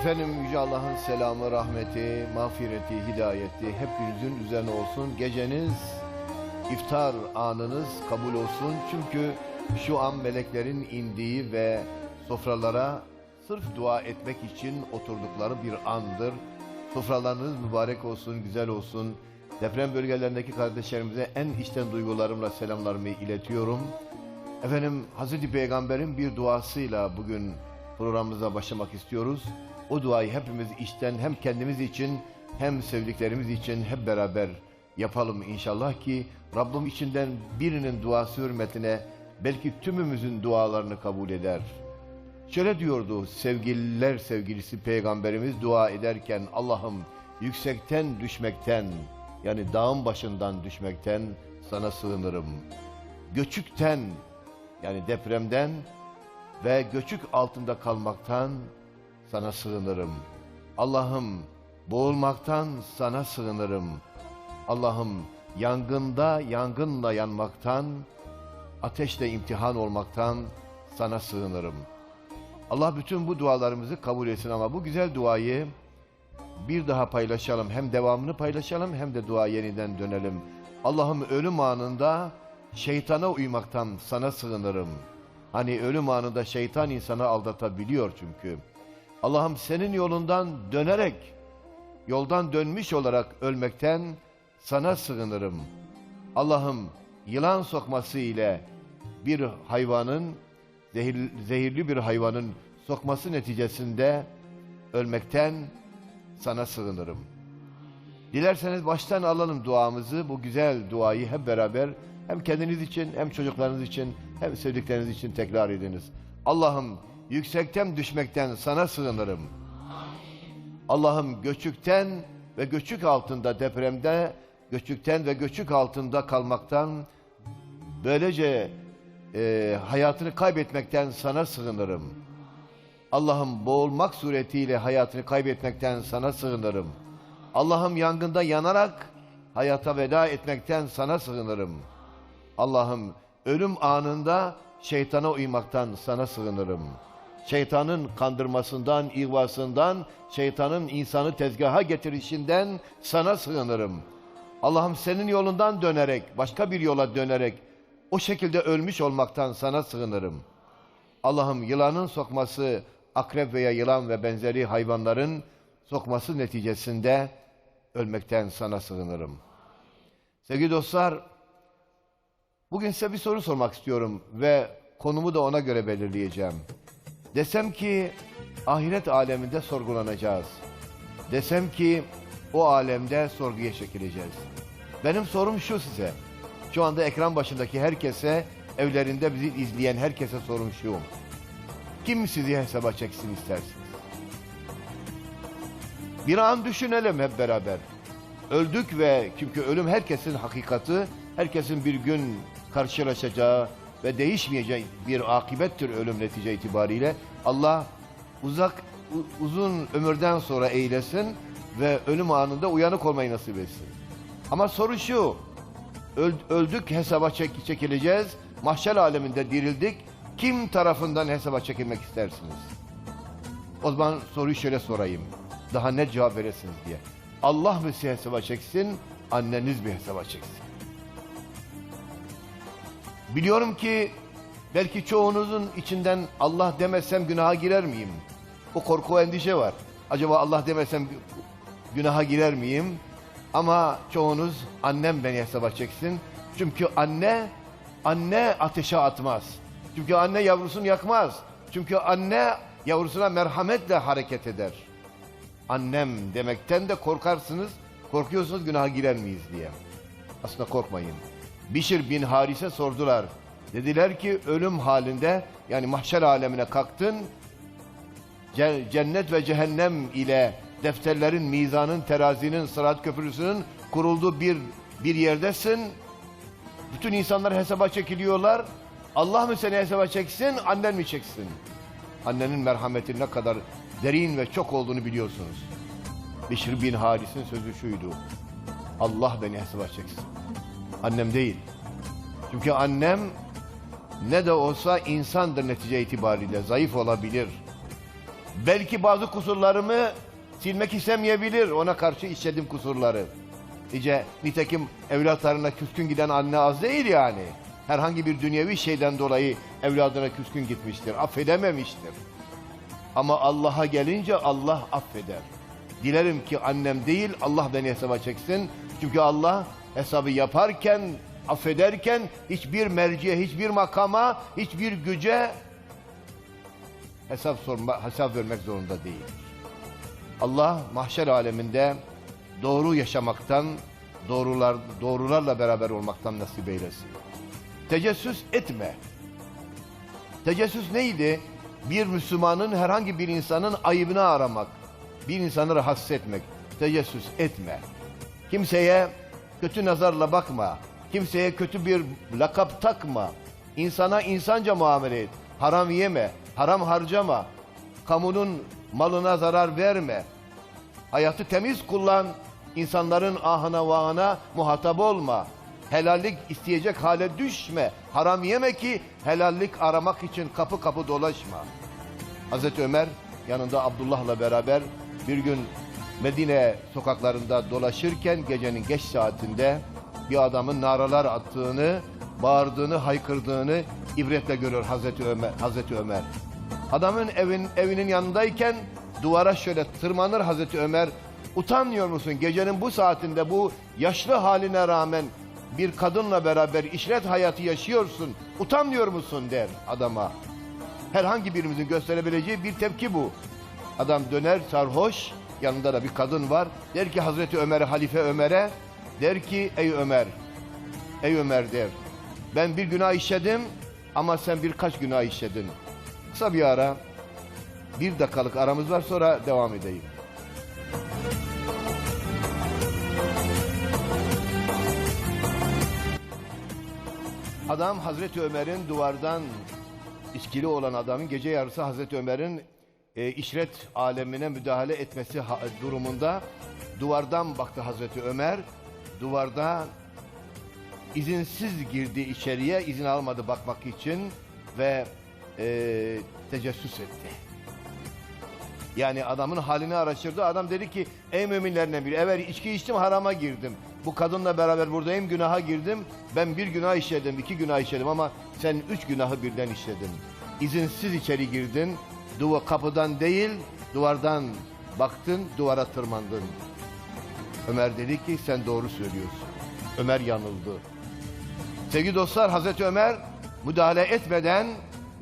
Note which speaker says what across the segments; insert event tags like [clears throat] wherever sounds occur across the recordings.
Speaker 1: Efendim Yüce Allah'ın selamı, rahmeti, mağfireti, hidayeti hepinizin üzerine olsun. Geceniz, iftar anınız kabul olsun. Çünkü şu an meleklerin indiği ve sofralara sırf dua etmek için oturdukları bir andır. Sofralarınız mübarek olsun, güzel olsun. Deprem bölgelerindeki kardeşlerimize en içten duygularımla selamlarımı iletiyorum. Efendim Hazreti Peygamber'in bir duasıyla bugün programımıza başlamak istiyoruz. O duayı hepimiz içten hem kendimiz için hem sevdiklerimiz için hep beraber yapalım inşallah ki Rabbim içinden birinin duası hürmetine belki tümümüzün dualarını kabul eder. Şöyle diyordu sevgililer sevgilisi peygamberimiz dua ederken Allah'ım yüksekten düşmekten yani dağın başından düşmekten sana sığınırım. Göçükten yani depremden ve göçük altında kalmaktan sana sığınırım. Allah'ım boğulmaktan sana sığınırım. Allah'ım yangında yangınla yanmaktan, ateşle imtihan olmaktan sana sığınırım. Allah bütün bu dualarımızı kabul etsin ama bu güzel duayı bir daha paylaşalım. Hem devamını paylaşalım hem de dua yeniden dönelim. Allah'ım ölüm anında şeytana uymaktan sana sığınırım. Hani ölüm anında şeytan insanı aldatabiliyor çünkü. Allah'ım senin yolundan dönerek, yoldan dönmüş olarak ölmekten sana sığınırım. Allah'ım yılan sokması ile bir hayvanın, zehir, zehirli bir hayvanın sokması neticesinde ölmekten sana sığınırım. Dilerseniz baştan alalım duamızı, bu güzel duayı hep beraber hem kendiniz için hem çocuklarınız için hem sevdikleriniz için tekrar ediniz. Allah'ım yüksekten düşmekten sana sığınırım. Allah'ım göçükten ve göçük altında depremde göçükten ve göçük altında kalmaktan böylece e, hayatını kaybetmekten sana sığınırım. Allah'ım boğulmak suretiyle hayatını kaybetmekten sana sığınırım. Allah'ım yangında yanarak hayata veda etmekten sana sığınırım. Allah'ım ölüm anında şeytana uymaktan sana sığınırım. Şeytanın kandırmasından, ihvasından, şeytanın insanı tezgaha getirişinden sana sığınırım. Allah'ım senin yolundan dönerek, başka bir yola dönerek o şekilde ölmüş olmaktan sana sığınırım. Allah'ım yılanın sokması, akrep veya yılan ve benzeri hayvanların sokması neticesinde ölmekten sana sığınırım. Sevgili dostlar, bugün size bir soru sormak istiyorum ve konumu da ona göre belirleyeceğim. Desem ki ahiret aleminde sorgulanacağız. Desem ki o alemde sorguya çekileceğiz. Benim sorum şu size. Şu anda ekran başındaki herkese, evlerinde bizi izleyen herkese sorum şu. Kim sizi hesaba çeksin istersiniz? Bir an düşünelim hep beraber. Öldük ve çünkü ölüm herkesin hakikati, herkesin bir gün karşılaşacağı ve değişmeyeceği bir akibettir ölüm netice itibariyle. Allah uzak uzun ömürden sonra eylesin ve ölüm anında uyanık olmayı nasip etsin. Ama soru şu, öl- öldük hesaba çek- çekileceğiz, mahşer aleminde dirildik, kim tarafından hesaba çekilmek istersiniz? O zaman soruyu şöyle sorayım. Daha net cevap veresiniz diye. Allah mı sizi hesaba çeksin, anneniz mi hesaba çeksin? Biliyorum ki belki çoğunuzun içinden Allah demesem günaha girer miyim? O korku endişe var. Acaba Allah demesem gü- günaha girer miyim? Ama çoğunuz annem beni hesaba çeksin. Çünkü anne, anne ateşe atmaz. Çünkü anne yavrusunu yakmaz. Çünkü anne yavrusuna merhametle hareket eder. Annem demekten de korkarsınız. Korkuyorsunuz günaha girer miyiz diye. Aslında korkmayın. Bişir bin Haris'e sordular. Dediler ki ölüm halinde yani mahşer alemine kalktın. Ce- Cennet ve cehennem ile defterlerin, mizanın, terazinin, sırat köprüsünün kurulduğu bir bir yerdesin. Bütün insanlar hesaba çekiliyorlar. Allah mı seni hesaba çeksin, annen mi çeksin? Annenin merhameti ne kadar derin ve çok olduğunu biliyorsunuz. Bişir bin Haris'in sözü şuydu. Allah beni hesaba çeksin. Annem değil. Çünkü annem ne de olsa insandır netice itibariyle. Zayıf olabilir. Belki bazı kusurlarımı silmek istemeyebilir. Ona karşı işledim kusurları. Nice, nitekim evlatlarına küskün giden anne az değil yani. Herhangi bir dünyevi şeyden dolayı evladına küskün gitmiştir. Affedememiştir. Ama Allah'a gelince Allah affeder. Dilerim ki annem değil Allah beni hesaba çeksin. Çünkü Allah hesabı yaparken, affederken hiçbir merciye, hiçbir makama, hiçbir güce hesap sorma, hesap vermek zorunda değil. Allah mahşer aleminde doğru yaşamaktan, doğrular doğrularla beraber olmaktan nasip eylesin. Tecessüs etme. Tecessüs neydi? Bir Müslümanın herhangi bir insanın ayıbını aramak, bir insanı rahatsız etmek. Tecessüs etme. Kimseye kötü nazarla bakma. Kimseye kötü bir lakap takma. İnsana insanca muamele et. Haram yeme, haram harcama. Kamunun malına zarar verme. Hayatı temiz kullan. İnsanların ahına vahına muhatap olma. Helallik isteyecek hale düşme. Haram yeme ki helallik aramak için kapı kapı dolaşma. Hazreti Ömer yanında Abdullah'la beraber bir gün Medine sokaklarında dolaşırken gecenin geç saatinde bir adamın naralar attığını, bağırdığını, haykırdığını ibretle görür Hazreti Ömer. Hazreti Ömer. Adamın evin evinin yanındayken duvara şöyle tırmanır Hazreti Ömer. Utanmıyor musun gecenin bu saatinde bu yaşlı haline rağmen bir kadınla beraber işret hayatı yaşıyorsun. Utanmıyor musun der adama. Herhangi birimizin gösterebileceği bir tepki bu. Adam döner sarhoş, yanında da bir kadın var. Der ki Hazreti Ömer'e, Halife Ömer'e, der ki ey Ömer, ey Ömer der. Ben bir günah işledim ama sen birkaç günah işledin. Kısa bir ara, bir dakikalık aramız var sonra devam edeyim. Adam Hazreti Ömer'in duvardan içkili olan adamın gece yarısı Hazreti Ömer'in e, işret alemine müdahale etmesi durumunda duvardan baktı Hazreti Ömer. Duvarda izinsiz girdi içeriye, izin almadı bakmak için ve e, tecessüs etti. Yani adamın halini araştırdı. Adam dedi ki ey müminlerden biri evet içki içtim harama girdim. Bu kadınla beraber buradayım günaha girdim. Ben bir günah işledim, iki günah işledim ama sen üç günahı birden işledin. İzinsiz içeri girdin. Duva kapıdan değil duvardan baktın duvara tırmandın. Ömer dedi ki sen doğru söylüyorsun. Ömer yanıldı. Sevgili dostlar Hazreti Ömer müdahale etmeden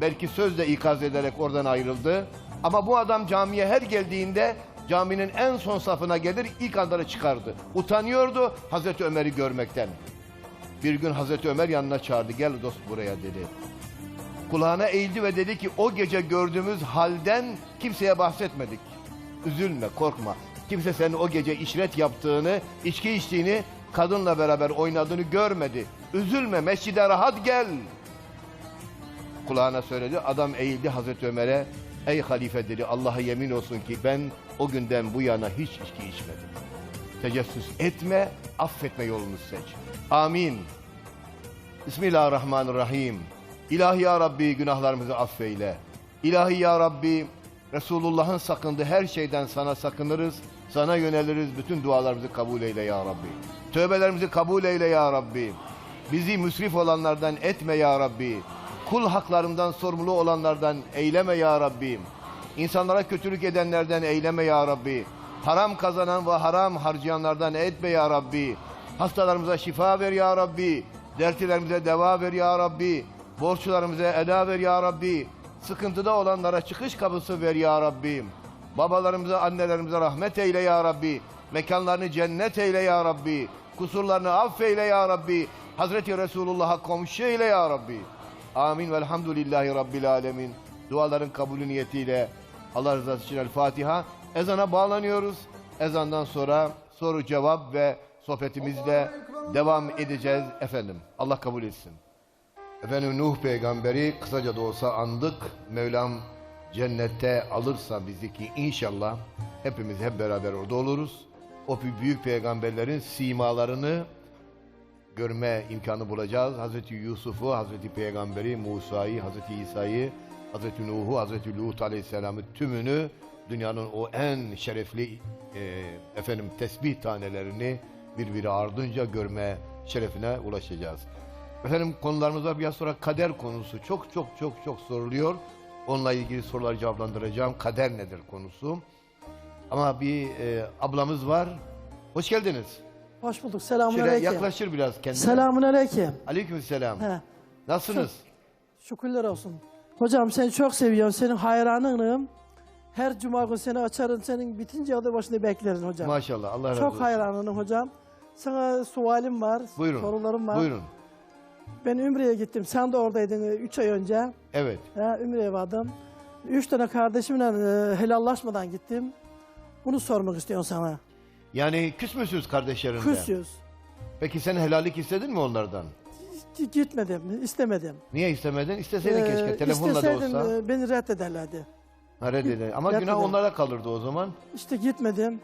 Speaker 1: belki sözle ikaz ederek oradan ayrıldı. Ama bu adam camiye her geldiğinde caminin en son safına gelir ilk anları çıkardı. Utanıyordu Hazreti Ömer'i görmekten. Bir gün Hazreti Ömer yanına çağırdı. Gel dost buraya dedi. Kulağına eğildi ve dedi ki o gece gördüğümüz halden kimseye bahsetmedik. Üzülme, korkma. Kimse senin o gece işret yaptığını, içki içtiğini, kadınla beraber oynadığını görmedi. Üzülme, mescide rahat gel. Kulağına söyledi. Adam eğildi Hazreti Ömer'e. Ey halife dedi Allah'a yemin olsun ki ben o günden bu yana hiç içki içmedim. Tecessüs etme, affetme yolunu seç. Amin. Bismillahirrahmanirrahim. İlahi ya Rabbi günahlarımızı affeyle. İlahi ya Rabbi Resulullah'ın sakındığı her şeyden sana sakınırız. Sana yöneliriz. Bütün dualarımızı kabul eyle ya Rabbi. Tövbelerimizi kabul eyle ya Rabbi. Bizi müsrif olanlardan etme ya Rabbi. Kul haklarından sorumlu olanlardan eyleme ya Rabbi. İnsanlara kötülük edenlerden eyleme ya Rabbi. Haram kazanan ve haram harcayanlardan etme ya Rabbi. Hastalarımıza şifa ver ya Rabbi. Dertlerimize deva ver ya Rabbi. Borçlarımıza eda ver ya Rabbi. Sıkıntıda olanlara çıkış kapısı ver ya Rabbi. Babalarımıza, annelerimize rahmet eyle ya Rabbi. Mekanlarını cennet eyle ya Rabbi. Kusurlarını affeyle ya Rabbi. Hazreti Resulullah'a komşu eyle ya Rabbi. Amin velhamdülillahi rabbil alemin. Duaların kabulü niyetiyle Allah rızası için El Fatiha. Ezana bağlanıyoruz. Ezandan sonra soru cevap ve sohbetimizle devam edeceğiz efendim. Allah kabul etsin. Efendim Nuh peygamberi kısaca da olsa andık. Mevlam cennette alırsa bizi ki inşallah hepimiz hep beraber orada oluruz. O büyük peygamberlerin simalarını görme imkanı bulacağız. Hazreti Yusuf'u, Hazreti Peygamberi, Musa'yı, Hazreti İsa'yı, Hazreti Nuh'u, Hazreti Lut Aleyhisselam'ı tümünü dünyanın o en şerefli e, efendim tesbih tanelerini birbiri ardınca görme şerefine ulaşacağız. Efendim konularımız var biraz sonra kader konusu çok çok çok çok soruluyor. Onunla ilgili soruları cevaplandıracağım. Kader nedir konusu. Ama bir e, ablamız var. Hoş geldiniz.
Speaker 2: Hoş bulduk. Selamun
Speaker 1: Şöyle
Speaker 2: aleyküm.
Speaker 1: yaklaşır biraz kendine.
Speaker 2: Selamun aleyküm.
Speaker 1: Aleykümselam.
Speaker 2: He,
Speaker 1: Nasılsınız?
Speaker 2: şükürler olsun. Hocam seni çok seviyorum. Senin hayranınım. Her cuma günü seni açarım. Senin bitince adı başında bekleriz hocam.
Speaker 1: Maşallah Allah razı
Speaker 2: çok
Speaker 1: olsun.
Speaker 2: hayranınım hocam. Sana sualim var.
Speaker 1: Buyurun.
Speaker 2: Sorularım var.
Speaker 1: Buyurun.
Speaker 2: Ben Ümre'ye gittim. Sen de oradaydın 3 ay önce.
Speaker 1: Evet.
Speaker 2: He, Ümre'ye vardım. 3 tane kardeşimle e, helallaşmadan gittim. Bunu sormak istiyorum sana.
Speaker 1: Yani küs müsünüz kardeşlerinle?
Speaker 2: Küsüz.
Speaker 1: Peki sen helallik istedin mi onlardan?
Speaker 2: Gitmedim, istemedim.
Speaker 1: Niye istemedin? İsteseydin
Speaker 2: Ee,
Speaker 1: keşke. Telefonla da
Speaker 2: isteseydim,
Speaker 1: olsa.
Speaker 2: e, beni reddederlerdi.
Speaker 1: Ha, reddedin. Ama
Speaker 2: reddedin.
Speaker 1: günah onlara kalırdı o zaman.
Speaker 2: İşte gitmedim.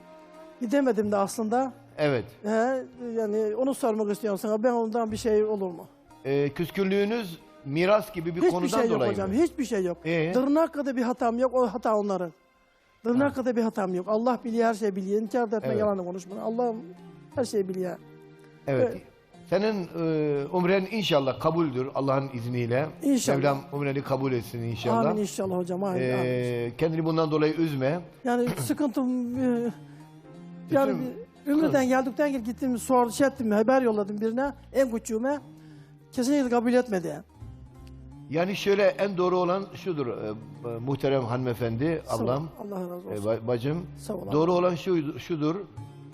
Speaker 2: Gidemedim de aslında.
Speaker 1: Evet.
Speaker 2: He, yani onu sormak istiyorum sana. Ben ondan bir şey olur mu?
Speaker 1: Ee, küskünlüğünüz miras gibi bir
Speaker 2: Hiçbir
Speaker 1: konudan
Speaker 2: şey yok
Speaker 1: dolayı
Speaker 2: hocam.
Speaker 1: mı?
Speaker 2: Hiçbir şey yok.
Speaker 1: Ee?
Speaker 2: Tırnak kadar bir hatam yok. O hata onların. Tırnak kadar bir hatam yok. Allah biliyor, her şeyi biliyor. İnkar da etme,
Speaker 1: Evet.
Speaker 2: yalan konuşma. Allah her şeyi biliyor.
Speaker 1: Evet.
Speaker 2: Evet.
Speaker 1: Senin e, umren inşallah kabuldür Allah'ın izniyle.
Speaker 2: İnşallah.
Speaker 1: Mevlam umreni kabul etsin inşallah.
Speaker 2: Amin inşallah hocam. Amin. amin.
Speaker 1: Ee, kendini bundan dolayı üzme.
Speaker 2: Yani sıkıntım... e, yani
Speaker 1: Bütün-
Speaker 2: bir Ümreden geldikten geri gittim, sor, şey ettim, haber yolladım birine, en küçüğüme. Kesinlikle kabul etmedi.
Speaker 1: Yani şöyle en doğru olan şudur e, e, muhterem hanımefendi,
Speaker 2: Sağ ol.
Speaker 1: ablam,
Speaker 2: Allah razı olsun.
Speaker 1: e, ba- bacım.
Speaker 2: Sağ ol.
Speaker 1: Doğru olan şu, şudur.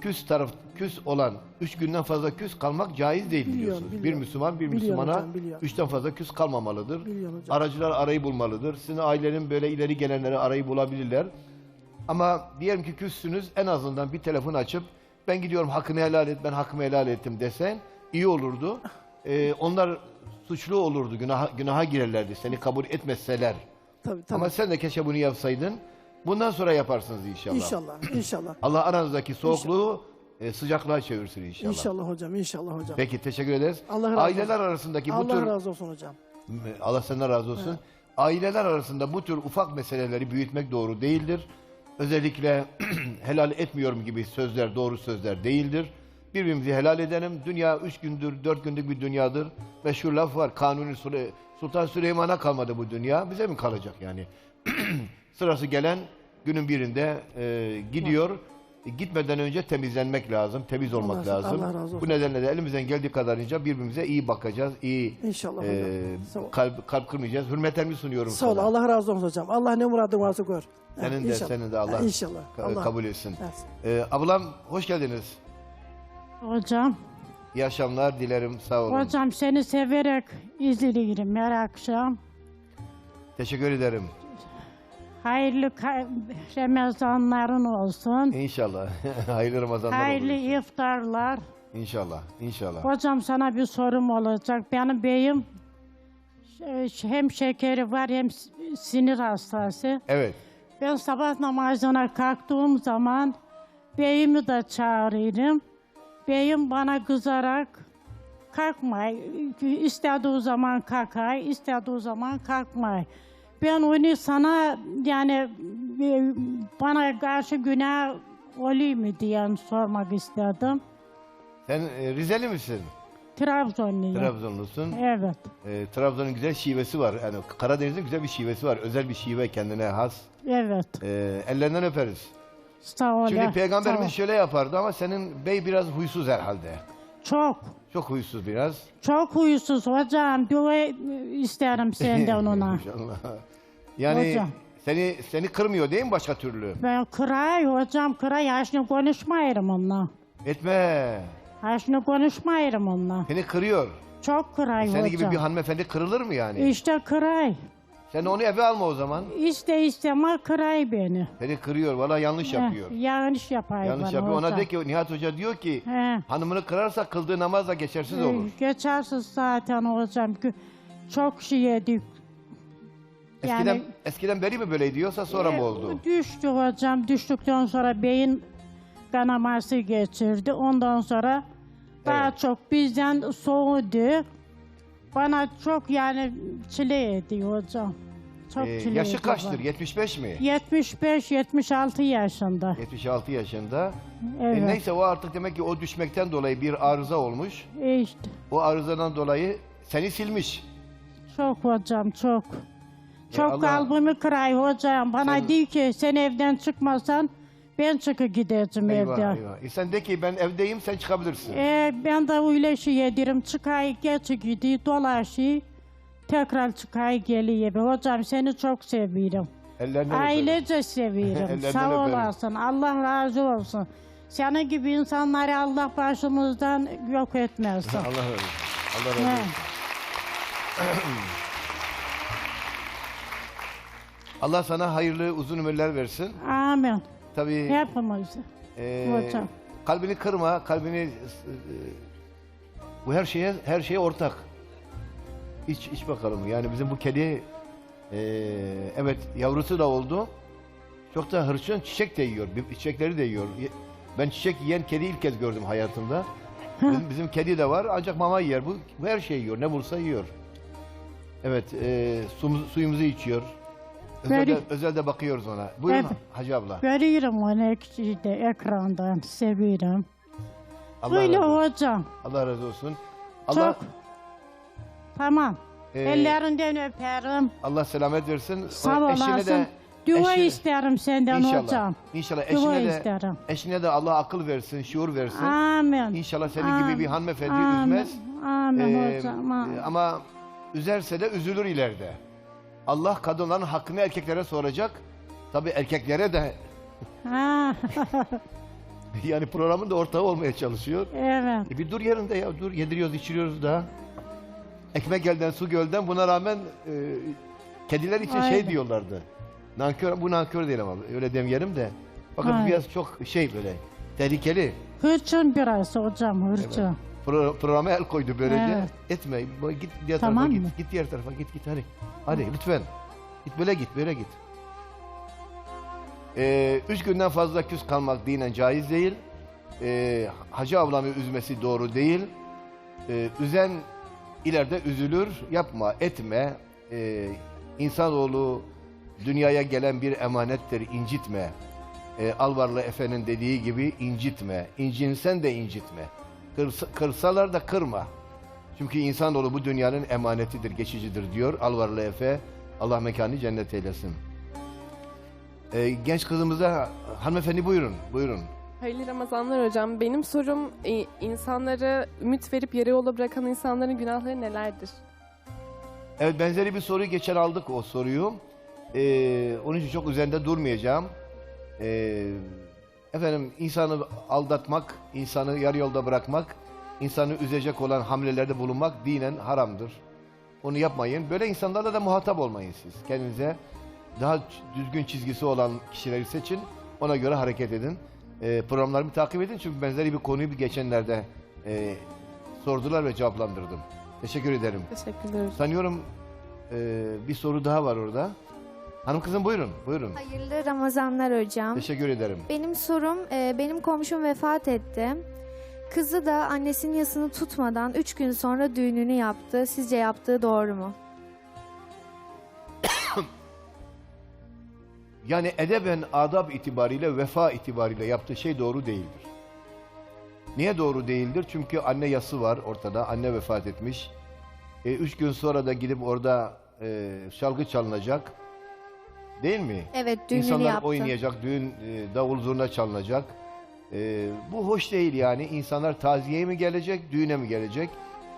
Speaker 1: Küs taraf küs olan üç günden fazla küs kalmak caiz değil
Speaker 2: Biliyorum,
Speaker 1: biliyorsunuz. Bir
Speaker 2: biliyorum.
Speaker 1: Müslüman bir
Speaker 2: Biliyorum
Speaker 1: Müslümana
Speaker 2: hocam, biliyorum.
Speaker 1: üçten fazla küs kalmamalıdır.
Speaker 2: Biliyorum hocam.
Speaker 1: Aracılar arayı bulmalıdır. Sizin ailenin böyle ileri gelenleri arayı bulabilirler. Ama diyelim ki küssünüz en azından bir telefon açıp ben gidiyorum hakkını helal et ben hakkımı helal ettim desen iyi olurdu. Ee, onlar suçlu olurdu günaha, günaha girerlerdi seni kabul etmeseler.
Speaker 2: Tabii tabii.
Speaker 1: Ama sen de keşke bunu yapsaydın. Bundan sonra yaparsınız inşallah.
Speaker 2: İnşallah, inşallah. [clears throat]
Speaker 1: Allah aranızdaki soğukluğu e, sıcaklığa çevirsin inşallah.
Speaker 2: İnşallah hocam, inşallah hocam.
Speaker 1: Peki teşekkür ederiz.
Speaker 2: Allah razı
Speaker 1: Aileler
Speaker 2: olsun.
Speaker 1: arasındaki bu
Speaker 2: Allah
Speaker 1: tür
Speaker 2: razı olsun hocam.
Speaker 1: Allah senden razı olsun. Aileler arasında bu tür ufak meseleleri büyütmek doğru değildir. Özellikle [clears throat] helal etmiyorum gibi sözler doğru sözler değildir. Birbirimizi helal edelim. Dünya üç gündür, dört günlük bir dünyadır. Meşhur laf var. Kanuni Sule- Sultan Süleyman'a kalmadı bu dünya. Bize mi kalacak yani? [clears throat] Sırası gelen günün birinde e, gidiyor. E, Gitmeden önce temizlenmek lazım. Temiz olmak
Speaker 2: Allah-
Speaker 1: lazım.
Speaker 2: Allah razı olsun.
Speaker 1: Bu nedenle de elimizden geldiği kadarınca birbirimize iyi bakacağız. iyi
Speaker 2: İnşallah hocam. Sağ ol.
Speaker 1: kalp, kalp kırmayacağız. Hürmetlerimi sunuyorum
Speaker 2: Sağ ol,
Speaker 1: sana.
Speaker 2: Allah razı olsun hocam. Allah ne muradın varsa gör.
Speaker 1: Senin de
Speaker 2: inşallah.
Speaker 1: senin de Allah
Speaker 2: Ha, inşallah.
Speaker 1: ka-
Speaker 2: Allah.
Speaker 1: kabul etsin.
Speaker 2: Evet.
Speaker 1: Ee, ablam hoş geldiniz.
Speaker 3: Hocam,
Speaker 1: İyi akşamlar dilerim. Sağ olun.
Speaker 3: hocam seni severek izliyorum her akşam.
Speaker 1: Teşekkür ederim.
Speaker 3: Hayırlı Ramazanların olsun.
Speaker 1: İnşallah. [laughs] Hayırlı Ramazanlar
Speaker 3: Hayırlı
Speaker 1: olur.
Speaker 3: iftarlar.
Speaker 1: İnşallah. İnşallah.
Speaker 3: Hocam sana bir sorum olacak. Benim beyim ş- hem şekeri var hem sinir hastası.
Speaker 1: Evet.
Speaker 3: Ben sabah namazına kalktığım zaman beyimi de çağırırım. Beyim bana kızarak kalkmay. İstediği zaman kalkay, istediği zaman kalkmay. Ben onu sana yani e, bana karşı günah oluyor mu diye sormak istedim.
Speaker 1: Sen e, Rizeli misin?
Speaker 3: Trabzonluyum.
Speaker 1: Trabzonlusun.
Speaker 3: Evet.
Speaker 1: E, Trabzon'un güzel şivesi var. Yani Karadeniz'in güzel bir şivesi var. Özel bir şive kendine has.
Speaker 3: Evet.
Speaker 1: E, ellerinden öperiz.
Speaker 3: Sağ ol.
Speaker 1: Şimdi
Speaker 3: sağ ol.
Speaker 1: peygamberimiz şöyle yapardı ama senin bey biraz huysuz herhalde.
Speaker 3: Çok.
Speaker 1: Çok huysuz biraz.
Speaker 3: Çok huysuz hocam. Dua isterim senden [laughs] ona.
Speaker 1: İnşallah. Yani
Speaker 3: Hocam.
Speaker 1: seni seni kırmıyor değil mi başka türlü?
Speaker 3: Ben kıray hocam kıray yaşını konuşmayırım onunla.
Speaker 1: Etme.
Speaker 3: Yaşını konuşmayırım onunla.
Speaker 1: Seni kırıyor.
Speaker 3: Çok kıray
Speaker 1: Seni
Speaker 3: hocam.
Speaker 1: gibi bir hanımefendi kırılır mı yani?
Speaker 3: İşte kıray.
Speaker 1: Sen onu eve alma o zaman.
Speaker 3: İste isteme kıray beni.
Speaker 1: Seni kırıyor. Valla yanlış yapıyor.
Speaker 3: Heh, yanlış yapar
Speaker 1: yanlış
Speaker 3: bana
Speaker 1: yapıyor. Ona
Speaker 3: hocam.
Speaker 1: de ki Nihat Hoca diyor ki
Speaker 3: He.
Speaker 1: hanımını kırarsa kıldığı namaz da geçersiz olur.
Speaker 3: Geçersiz zaten hocam. Gö- Çok şey yedik.
Speaker 1: Eskiden
Speaker 3: yani-
Speaker 1: eskiden beri mi böyleydi yoksa sonra mı
Speaker 3: E,
Speaker 1: oldu?
Speaker 3: Düştü hocam. Düştükten sonra beyin kanaması geçirdi. Ondan sonra daha
Speaker 1: Evet.
Speaker 3: çok bizden soğudu. Bana çok yani çile ediyor hocam. Çok
Speaker 1: Ee,
Speaker 3: kilolu
Speaker 1: yaşı
Speaker 3: baba.
Speaker 1: kaçtır? 75 mi?
Speaker 3: 75-76 yaşında.
Speaker 1: 76 yaşında. E,
Speaker 3: Evet.
Speaker 1: neyse o artık demek ki o düşmekten dolayı bir arıza olmuş.
Speaker 3: İşte.
Speaker 1: O arızadan dolayı seni silmiş.
Speaker 3: Çok hocam çok. Çok
Speaker 1: Allah-
Speaker 3: kalbimi kıray hocam. Bana
Speaker 1: Sen-
Speaker 3: diyor ki sen evden çıkmasan ben çıkıp gideceğim
Speaker 1: Eyvah
Speaker 3: evden.
Speaker 1: eyvah. E sen de ki ben evdeyim sen çıkabilirsin.
Speaker 3: Ee, ben de öyle şey yedirim. Çıkay geçi gidiyor dolaşıyor. Tekrar çıkay geliyor. Hocam seni çok seviyorum.
Speaker 1: Ellerinden öperim.
Speaker 3: Ailece seviyorum. [laughs]
Speaker 1: Ellerinden
Speaker 3: Sağ
Speaker 1: öperim.
Speaker 3: olasın. Allah razı olsun. Senin gibi insanları Allah başımızdan yok etmesin. [laughs]
Speaker 1: Allah razı olsun. Allah razı
Speaker 3: He.
Speaker 1: olsun. [clears throat] Allah sana hayırlı uzun ömürler versin.
Speaker 3: Amin.
Speaker 1: Tabii
Speaker 3: Hepimiz.
Speaker 1: e,
Speaker 3: hocam.
Speaker 1: kalbini kırma, kalbini e, bu her şeye her şeye ortak. İç iç bakalım. Yani bizim bu kedi e, evet yavrusu da oldu. Çok da hırçın çiçek de yiyor. Çiçekleri de yiyor. Ben çiçek yiyen kedi ilk kez gördüm hayatımda. [laughs] Bizim, bizim kedi de var ancak mama yer. Bu, bu her şeyi yiyor. Ne bulsa yiyor. Evet, e, suyumuzu, suyumuzu içiyor. Özelde,
Speaker 3: Böyle-
Speaker 1: özelde bakıyoruz ona. Buyurun
Speaker 3: Evet.
Speaker 1: Hacı abla.
Speaker 3: Görüyorum onu şeyde, ekrandan. Seviyorum.
Speaker 1: Allah
Speaker 3: Öyle
Speaker 1: razı olsun.
Speaker 3: hocam.
Speaker 1: Allah razı olsun. Allah
Speaker 3: Çok. Tamam.
Speaker 1: Ee,
Speaker 3: Ellerinden öperim.
Speaker 1: Allah selamet versin.
Speaker 3: Sağ
Speaker 1: Eşine
Speaker 3: olasın. Dua
Speaker 1: eşi-
Speaker 3: isterim senden
Speaker 1: İnşallah.
Speaker 3: hocam.
Speaker 1: İnşallah
Speaker 3: Dua
Speaker 1: eşine de
Speaker 3: isterim.
Speaker 1: eşine de Allah akıl versin, şuur versin.
Speaker 3: Amin.
Speaker 1: İnşallah senin
Speaker 3: Amin.
Speaker 1: gibi bir hanımefendi
Speaker 3: Amin.
Speaker 1: üzmez.
Speaker 3: Amin
Speaker 1: Ee,
Speaker 3: hocam. amin.
Speaker 1: e, ama üzerse de üzülür ileride. Allah kadınların hakkını erkeklere soracak. Tabii erkeklere de
Speaker 3: Ha, [laughs]
Speaker 1: yani programın da ortağı olmaya çalışıyor.
Speaker 3: evet.
Speaker 1: E bir dur yerinde ya dur yediriyoruz içiriyoruz da. Ekmek elden su gölden buna rağmen e, kediler için şey
Speaker 3: Aynen.
Speaker 1: diyorlardı. Nankör bu nankör değil ama öyle demeyelim de. Bu
Speaker 3: Aynen.
Speaker 1: biraz çok şey böyle tehlikeli.
Speaker 3: Hırçın biraz hocam hırçın.
Speaker 1: Pro, programa el koydu böylece.
Speaker 3: Evet.
Speaker 1: Etme. Git diğer
Speaker 3: Tamam
Speaker 1: tarafa
Speaker 3: mı?
Speaker 1: git. Git diğer tarafa git git hadi. Hadi lütfen. Git böyle git böyle git. Ee, üç günden fazla küs kalmak dinen caiz değil. Ee, hacı ablamı üzmesi doğru değil. Ee, üzen ileride üzülür. Yapma, etme. Ee, insanoğlu dünyaya gelen bir emanettir, incitme. Ee, Alvarlı Efe'nin dediği gibi incitme. İncinsen de incitme. Kırsa- kırsalar da kırma. Çünkü insanoğlu bu dünyanın emanetidir, geçicidir diyor Alvarlı Efe. Allah mekanı cennet eylesin. Ee, genç kızımıza hanımefendi buyurun, buyurun.
Speaker 4: Hayırlı Ramazanlar hocam. Benim sorum e, insanlara ümit verip yarı yola bırakan insanların günahları nelerdir?
Speaker 1: Evet benzeri bir soruyu geçen aldık o soruyu. Ee, onun için çok üzerinde durmayacağım. Ee, efendim insanı aldatmak, insanı yarı yolda bırakmak, insanı üzecek olan hamlelerde bulunmak dinen haramdır. Onu yapmayın. Böyle insanlarla da muhatap olmayın siz. Kendinize daha düzgün çizgisi olan kişileri seçin. Ona göre hareket edin. Ee, programlarımı takip edin çünkü benzeri bir konuyu bir geçenlerde e, sordular ve cevaplandırdım. Teşekkür ederim.
Speaker 4: Teşekkürler hocam.
Speaker 1: Sanıyorum e, bir soru daha var orada. Hanım kızım buyurun, buyurun.
Speaker 5: Hayırlı Ramazanlar hocam.
Speaker 1: Teşekkür ederim.
Speaker 5: Benim sorum, e, benim komşum vefat etti. Kızı da annesinin yasını tutmadan 3 gün sonra düğününü yaptı. Sizce yaptığı doğru mu? [coughs]
Speaker 1: Yani edeben adab itibariyle, vefa itibariyle yaptığı şey doğru değildir. Niye doğru değildir? Çünkü anne yası var ortada, anne vefat etmiş. E, üç gün sonra da gidip orada e, şarkı çalınacak. Değil mi?
Speaker 5: Evet, düğününü
Speaker 1: İnsanlar
Speaker 5: yaptı.
Speaker 1: oynayacak, düğün e, davul zurna çalınacak. E, bu hoş değil yani. İnsanlar taziyeye mi gelecek, düğüne mi gelecek?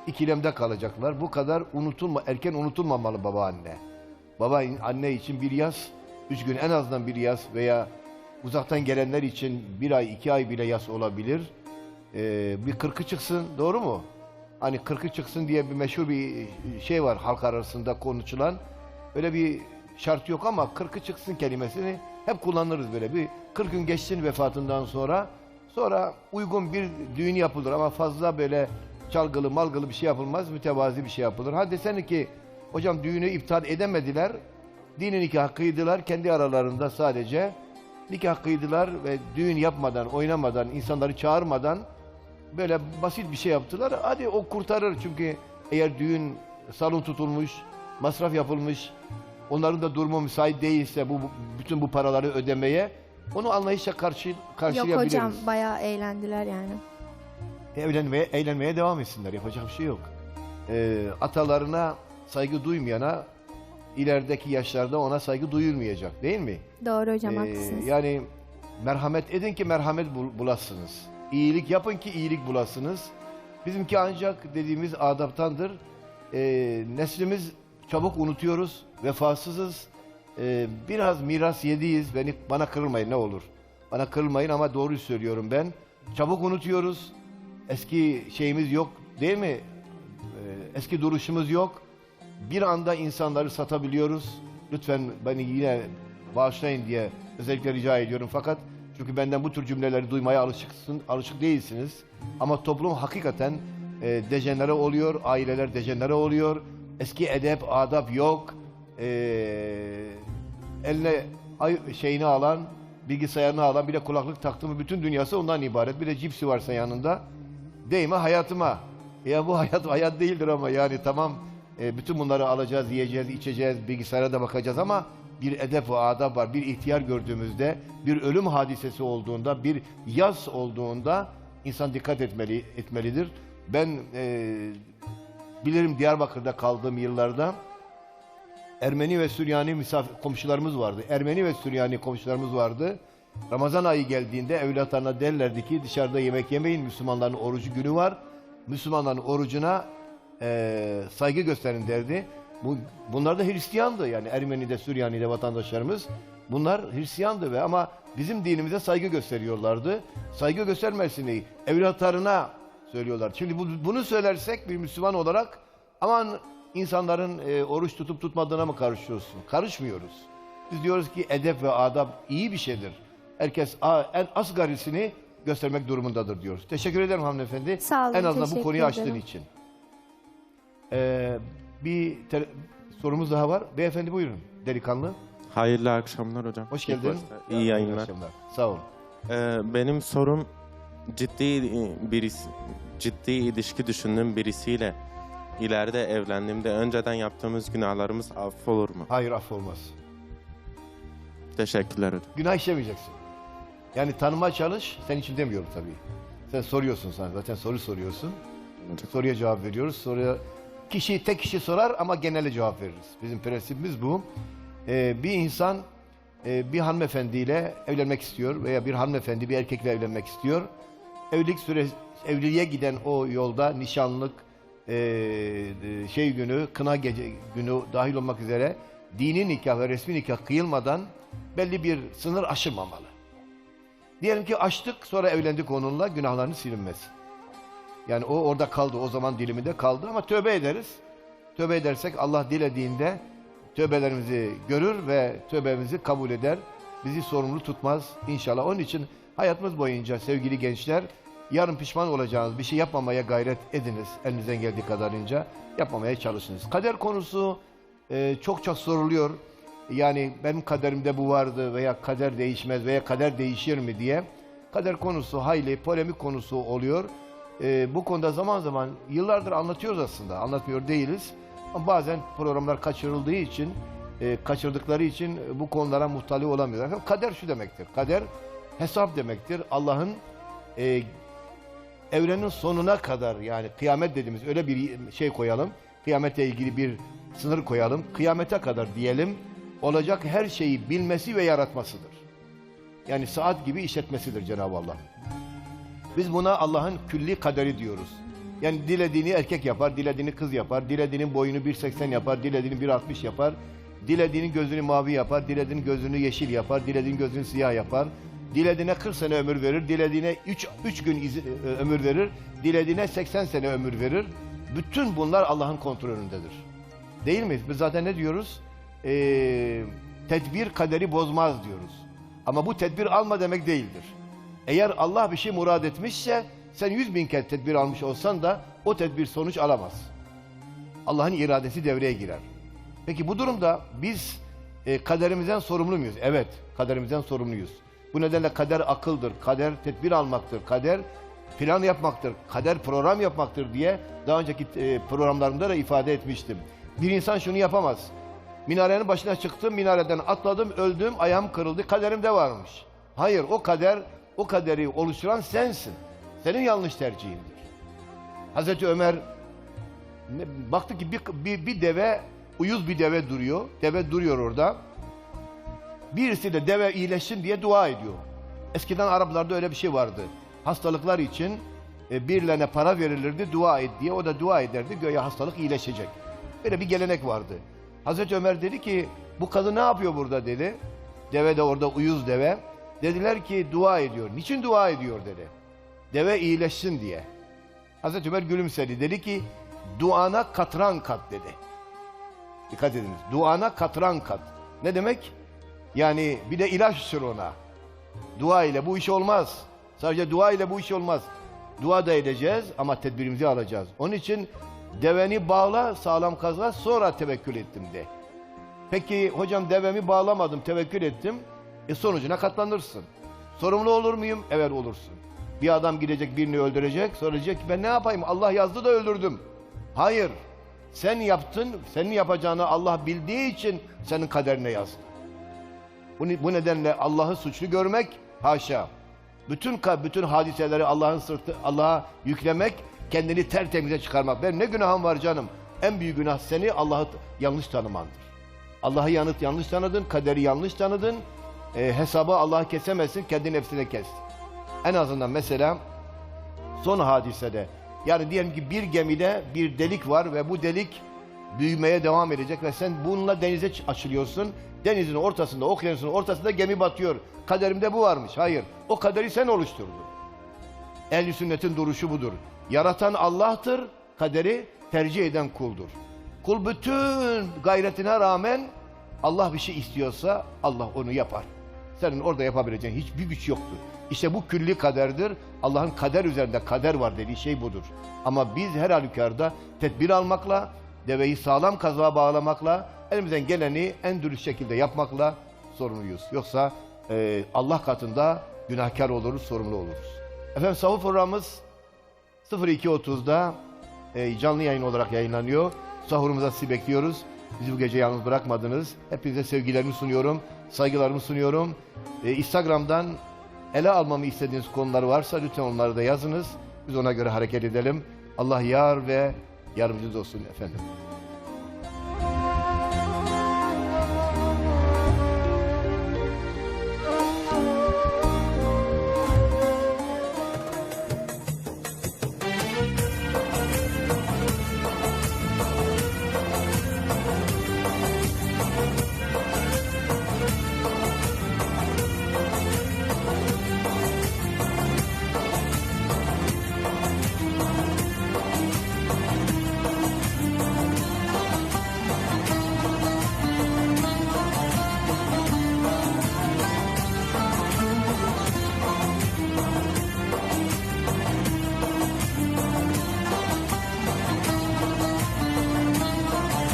Speaker 1: İkilemde kalacaklar. Bu kadar unutulma, erken unutulmamalı baba anne. Baba anne için bir yaz, üç gün en azından bir yaz veya uzaktan gelenler için bir ay, iki ay bile yaz olabilir. E, bir kırkı çıksın, doğru mu? Hani kırkı çıksın diye bir meşhur bir şey var halk arasında konuşulan. Öyle bir şart yok ama kırkı çıksın kelimesini hep kullanırız böyle. Bir 40 gün geçsin vefatından sonra sonra uygun bir düğün yapılır ama fazla böyle çalgılı malgılı bir şey yapılmaz. Mütevazi bir şey yapılır. Ha desene ki hocam düğünü iptal edemediler. Dini nikah kıydılar kendi aralarında sadece. Nikah kıydılar ve düğün yapmadan, oynamadan, insanları çağırmadan böyle basit bir şey yaptılar. Hadi o kurtarır çünkü eğer düğün salon tutulmuş, masraf yapılmış, onların da durumu müsait değilse bu bu- bütün bu paraları ödemeye onu anlayışla karşı
Speaker 5: Yok
Speaker 1: karşılayabiliriz.
Speaker 5: hocam bayağı eğlendiler yani.
Speaker 1: Evlenmeye, eğlenmeye devam etsinler. Yapacak bir şey yok. Ee, atalarına saygı duymayana ilerideki yaşlarda ona saygı duyulmayacak değil mi?
Speaker 5: Doğru hocam
Speaker 1: Ee,
Speaker 5: haklısınız.
Speaker 1: yani merhamet edin ki merhamet bul- bulasınız. İyilik yapın ki iyilik bulasınız. Bizimki ancak dediğimiz adaptandır. Ee, neslimiz çabuk unutuyoruz, vefasızız. Ee, biraz miras yediyiz. Beni bana kırılmayın ne olur. Bana kırılmayın ama doğruyu söylüyorum ben. Çabuk unutuyoruz. Eski şeyimiz yok değil mi? Ee, eski duruşumuz yok. Bir anda insanları satabiliyoruz. Lütfen beni yine bağışlayın diye özellikle rica ediyorum. Fakat çünkü benden bu tür cümleleri duymaya alışıksın, alışık değilsiniz. Ama toplum hakikaten e, dejenere oluyor, aileler dejenere oluyor. Eski edep, adap yok. E, eline ay, şeyini alan, bilgisayarını alan, bir de kulaklık taktı mı bütün dünyası ondan ibaret. Bir de cipsi varsa yanında. Değme hayatıma. Ya bu hayat hayat değildir ama yani tamam e, bütün bunları alacağız, yiyeceğiz, içeceğiz, bilgisayara da bakacağız ama bir edep ve adab var. Bir ihtiyar gördüğümüzde, bir ölüm hadisesi olduğunda, bir yaz olduğunda insan dikkat etmeli etmelidir. Ben e, bilirim Diyarbakır'da kaldığım yıllarda Ermeni ve Süryani misafir komşularımız vardı. Ermeni ve Süryani komşularımız vardı. Ramazan ayı geldiğinde evlatlarına derlerdi ki dışarıda yemek yemeyin. Müslümanların orucu günü var. Müslümanların orucuna eee, saygı gösterin derdi. Bu, bunlar da Hristiyandı yani Ermeni'de, Süryani'de vatandaşlarımız. Bunlar Hristiyandı ve ama bizim dinimize saygı gösteriyorlardı. Saygı göstermesini evlatlarına söylüyorlar. Şimdi bu- bunu söylersek bir Müslüman olarak aman insanların e, oruç tutup tutmadığına mı karışıyorsun? Karışmıyoruz. Biz diyoruz ki edep ve adab iyi bir şeydir. Herkes a- en asgarisini göstermek durumundadır diyoruz. Teşekkür ederim hanımefendi.
Speaker 5: Sağ olun,
Speaker 1: En azından bu konuyu açtığın için. Ee, bir sorumuz daha var. Beyefendi buyurun. Delikanlı.
Speaker 6: Hayırlı akşamlar hocam.
Speaker 1: Hoş geldin.
Speaker 6: başta İyi yayınlar.
Speaker 1: akşamlar. Sağ olun.
Speaker 6: Ee, benim sorum ciddi birisi ciddi ilişki düşündüğüm birisiyle ileride evlendiğimde önceden yaptığımız günahlarımız affolur mu?
Speaker 1: Hayır affolmaz.
Speaker 6: Teşekkürler hocam.
Speaker 1: Günah işlemeyeceksin. Yani tanıma çalış. Sen için demiyorum tabii. Sen soruyorsun sen. Zaten soru soruyorsun. Soruya cevap veriyoruz. Soruya kişi tek kişi sorar ama genele cevap veririz. Bizim prensibimiz bu. Ee, bir insan e, bir hanımefendiyle evlenmek istiyor veya bir hanımefendi bir erkekle evlenmek istiyor. Evlilik süresi evliliğe giden o yolda nişanlık e, e, şey günü, kına gece günü dahil olmak üzere dini nikah ve resmi nikah kıyılmadan belli bir sınır aşılmamalı. Diyelim ki açtık sonra evlendik onunla günahlarını silinmez. Yani o orada kaldı o zaman diliminde kaldı ama tövbe ederiz. Tövbe edersek Allah dilediğinde tövbelerimizi görür ve tövbemizi kabul eder. Bizi sorumlu tutmaz inşallah. Onun için hayatımız boyunca sevgili gençler yarın pişman olacağınız bir şey yapmamaya gayret ediniz. Elinizden geldiği kadarınca yapmamaya çalışınız. Kader konusu e, çok çok soruluyor. Yani benim kaderimde bu vardı veya kader değişmez veya kader değişir mi diye. Kader konusu hayli polemik konusu oluyor. Ee, bu konuda zaman zaman yıllardır anlatıyoruz aslında. Anlatmıyor değiliz. Ama bazen programlar kaçırıldığı için, e, kaçırdıkları için bu konulara muhtali olamıyorlar. Kader şu demektir. Kader hesap demektir. Allah'ın e, evrenin sonuna kadar yani kıyamet dediğimiz öyle bir şey koyalım. Kıyametle ilgili bir sınır koyalım. Kıyamete kadar diyelim olacak her şeyi bilmesi ve yaratmasıdır. Yani saat gibi işletmesidir Cenab-ı Allah. Biz buna Allah'ın külli kaderi diyoruz. Yani dilediğini erkek yapar, dilediğini kız yapar, dilediğinin boyunu 1.80 yapar, dilediğini 1.60 yapar, dilediğinin gözünü mavi yapar, dilediğinin gözünü yeşil yapar, dilediğinin gözünü siyah yapar, dilediğine 40 sene ömür verir, dilediğine 3, 3 gün izi- e, ömür verir, dilediğine 80 sene ömür verir. Bütün bunlar Allah'ın kontrolündedir. Değil mi? Biz zaten ne diyoruz? Ee, tedbir kaderi bozmaz diyoruz. Ama bu tedbir alma demek değildir. Eğer Allah bir şey murad etmişse sen yüz bin kez tedbir almış olsan da o tedbir sonuç alamaz. Allah'ın iradesi devreye girer. Peki bu durumda biz e, kaderimizden sorumlu muyuz? Evet, kaderimizden sorumluyuz. Bu nedenle kader akıldır, kader tedbir almaktır, kader plan yapmaktır, kader program yapmaktır diye daha önceki e, programlarımda da ifade etmiştim. Bir insan şunu yapamaz. Minarenin başına çıktım, minareden atladım, öldüm, ayağım kırıldı, kaderimde varmış. Hayır, o kader, o kaderi oluşturan sensin. Senin yanlış tercihindir. Hazreti Ömer baktı ki bir, bir, bir deve, uyuz bir deve duruyor. Deve duruyor orada. Birisi de deve iyileşsin diye dua ediyor. Eskiden Araplarda öyle bir şey vardı. Hastalıklar için e, birilerine para verilirdi, dua et diye. O da dua ederdi, göğe hastalık iyileşecek. Böyle bir gelenek vardı. Hazreti Ömer dedi ki, bu kadın ne yapıyor burada dedi. Deve de orada uyuz deve. Dediler ki dua ediyor. Niçin dua ediyor dedi. Deve iyileşsin diye. Hazreti Ömer gülümsedi. Dedi ki, duana katran kat dedi. Dikkat ediniz. Duana katran kat. Ne demek? Yani bir de ilaç sür ona. Dua ile bu iş olmaz. Sadece dua ile bu iş olmaz. Dua da edeceğiz ama tedbirimizi alacağız. Onun için deveni bağla, sağlam kazla, sonra tevekkül ettim de. Peki hocam devemi bağlamadım, tevekkül ettim. E sonucuna katlanırsın. Sorumlu olur muyum? Evet olursun. Bir adam gidecek birini öldürecek, sonra diyecek ki ben ne yapayım? Allah yazdı da öldürdüm. Hayır. Sen yaptın, senin yapacağını Allah bildiği için senin kaderine yazdı. Bu, ne- bu nedenle Allah'ı suçlu görmek haşa. Bütün bütün hadiseleri Allah'ın sırtı Allah'a yüklemek, kendini tertemize çıkarmak. Ben ne günahım var canım? En büyük günah seni Allah'ı yanlış tanımandır. Allah'ı yanıt yanlış tanıdın, kaderi yanlış tanıdın. E, hesabı Allah'ı kesemezsin, kendi nefsine kes. En azından mesela son hadisede yani diyelim ki bir gemide bir delik var ve bu delik büyümeye devam edecek ve sen bununla denize açılıyorsun. Denizin ortasında, okyanusun ortasında gemi batıyor. Kaderimde bu varmış. Hayır. O kaderi sen oluşturdun. Ehl-i sünnetin duruşu budur. Yaratan Allah'tır, kaderi tercih eden kuldur. Kul bütün gayretine rağmen Allah bir şey istiyorsa Allah onu yapar. Senin orada yapabileceğin hiçbir güç yoktur. İşte bu külli kaderdir. Allah'ın kader üzerinde kader var dediği şey budur. Ama biz her halükarda tedbir almakla, deveyi sağlam kazığa bağlamakla, elimizden geleni en dürüst şekilde yapmakla sorumluyuz. Yoksa e, Allah katında günahkar oluruz, sorumlu oluruz. Efendim sahur programımız 02.30'da e, canlı yayın olarak yayınlanıyor. Sahurumuza sizi bekliyoruz. Bizi bu gece yalnız bırakmadınız. Hepinize sevgilerimi sunuyorum, saygılarımı sunuyorum. E, Instagram'dan ele almamı istediğiniz konular varsa lütfen onları da yazınız. Biz ona göre hareket edelim. Allah yar ve yardımcınız olsun efendim.